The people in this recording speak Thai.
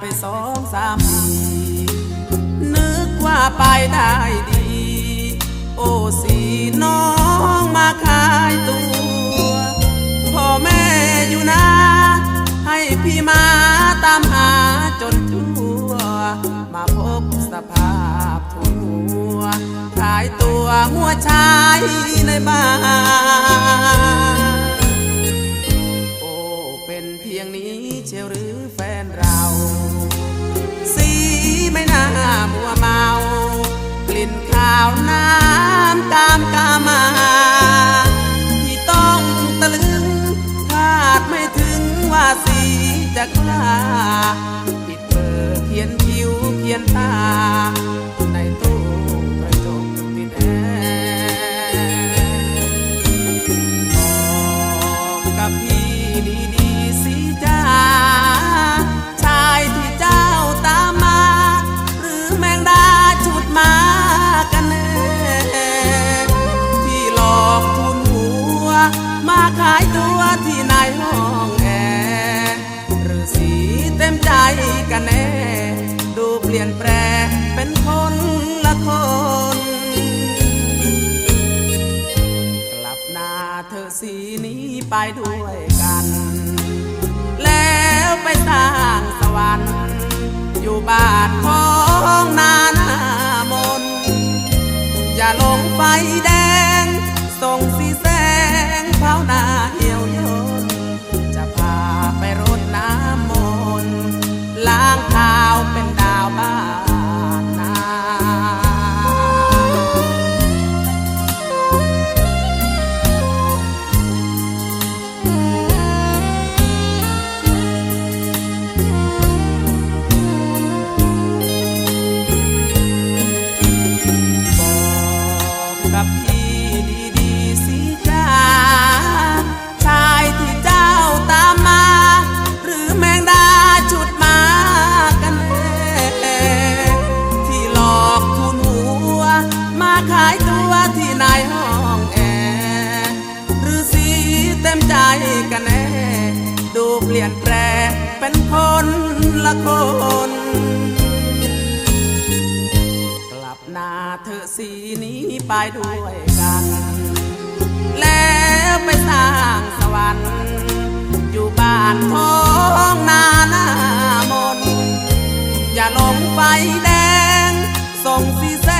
ไปสองสามปีนึกว่าไปได้ดี โอ้สีน้องมาขายตัว พ่อแม่อยู่นะ ให้พี่มาตามหาจนทั่ว มาพบสภาพทุนหัว ขายตัวหัวชายในบ้าน ล้าปิดเบอร์เขียนคิ้วเขียนตา ในตู้กระจกติดแอร์บอกกับพี่ดีๆสิจ้าชายที่เจ้าตามมา หรือแมงดาชุดมากันแน่ที่หลอกทุนหัว มาขายตัวที่ในห้อ กันแน่ ดูเปลี่ยนแปลงเป็นคนละคน กลับหน้าเธอสีนี้ไปด้วยกัน แล้วไปสร้างสวรรค์ อยู่บ้านของนานา มน อย่าลงไฟ มใจกันแน่ ดูเปลี่ยนแปลงเป็นคนละคน กลับหน้าเธอสีนี้ไปด้วยกัน แล้วไปสร้างสวรรค์อยู่บ้านท้องนาหน้ามน อย่าลงไฟแดงส่งสีแส